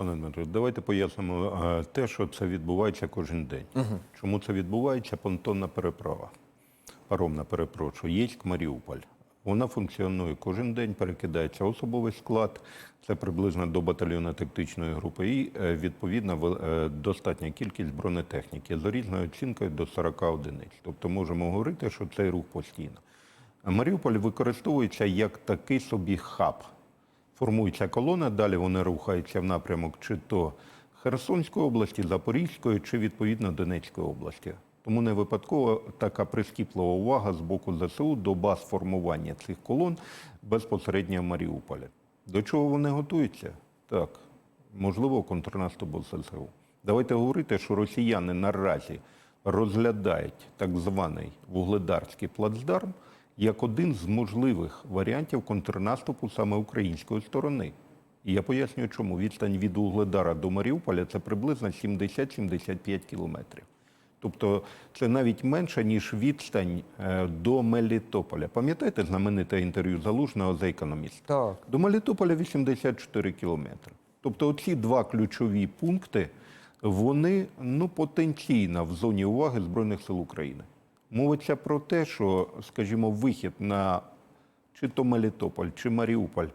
Пане Дмитро, давайте пояснимо е, те, що це відбувається кожен день. Чому це відбувається? Понтонна переправа. Паромна, перепрошую, Єськ Маріуполь. Вона функціонує кожен день, перекидається особовий склад, це приблизно до батальйону тактичної групи, і е, відповідно е, достатня кількість бронетехніки за різною оцінкою до 40 одиниць. Тобто можемо говорити, що цей рух постійно. Маріуполь використовується як такий собі хаб. Формується колона, далі вони рухаються в напрямок чи то Херсонської області, Запорізької, чи відповідно Донецької області. Тому не випадково така прискіплива увага з боку ЗСУ до баз формування цих колон безпосередньо в Маріуполі. До чого вони готуються? Так, можливо, контрнаступ ЗСУ. Давайте говорити, що росіяни наразі розглядають так званий вугледарський плацдарм як один з можливих варіантів контрнаступу саме української сторони. І я пояснюю, чому відстань від Угледара до Маріуполя це приблизно 70-75 кілометрів. Тобто це навіть менше, ніж відстань е, до Мелітополя. Пам'ятаєте знамените інтерв'ю Залужного за економіст? Так. До Мелітополя 84 кілометри. Тобто оці два ключові пункти, вони ну, потенційно в зоні уваги Збройних сил України. Мовиться про те, що, скажімо, вихід на чи то Мелітополь, чи Маріуполь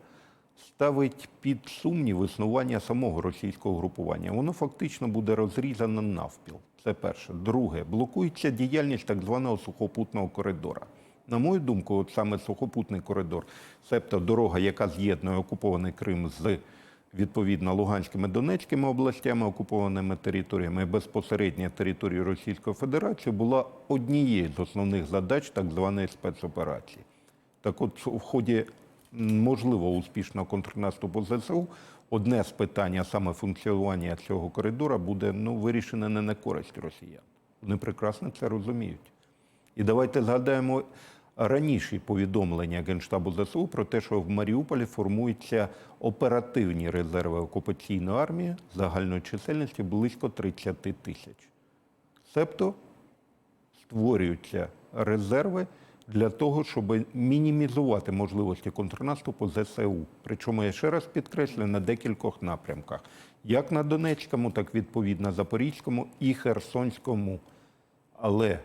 ставить під сумнів існування самого російського групування. Воно фактично буде розрізано навпіл. Це перше. Друге, блокується діяльність так званого сухопутного коридора. На мою думку, от саме сухопутний коридор, себто дорога, яка з'єднує окупований Крим з відповідно Луганськими Донецькими областями, окупованими територіями безпосередньо територією Російської Федерації, була однією з основних задач так званої спецоперації. Так от, в ході можливо успішного контрнаступу ЗСУ, одне з питань, а саме функціонування цього коридора, буде ну, вирішене не на користь росіян. Вони прекрасно це розуміють. І давайте згадаємо раніші повідомлення Генштабу ЗСУ про те, що в Маріуполі формуються оперативні резерви окупаційної армії загальної чисельності близько 30 тисяч. Себто створюються резерви для того, щоб мінімізувати можливості контрнаступу ЗСУ. Причому я ще раз підкреслю на декількох напрямках: як на Донецькому, так відповідно Запорізькому і Херсонському. Але,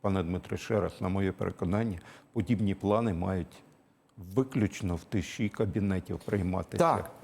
пане Дмитре, ще раз, на моє переконання, подібні плани мають виключно в тиші кабінетів прийматися. Так.